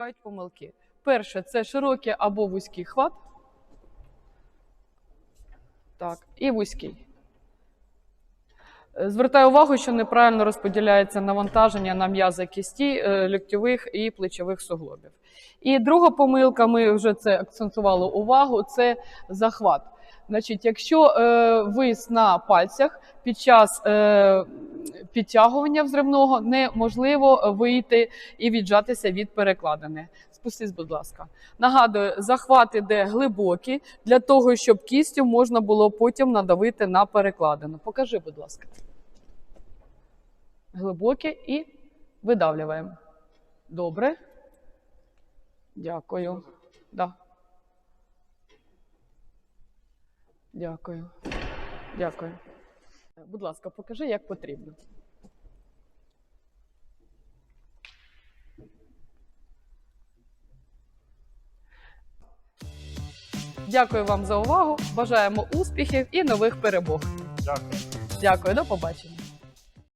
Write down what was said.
Бувають помилки. Перше це широкий або вузький хват. Так, і вузький. Е, Звертаю увагу, що неправильно розподіляється навантаження на м'язи кісті, е, ліктьових і плечових суглобів. І друга помилка, ми вже це акцентували увагу, це захват. Значить, якщо е, вис на пальцях під час е, підтягування взривного неможливо вийти і віджатися від перекладини. Спустись, будь ласка. Нагадую, захват іде глибокий для того, щоб кістю можна було потім надавити на перекладину. Покажи, будь ласка. Глибоке і видавлюємо. Добре. Дякую. Да. Дякую. Дякую. Будь ласка, покажи, як потрібно. Дякую вам за увагу. Бажаємо успіхів і нових перемог. Дякую. Дякую, до побачення.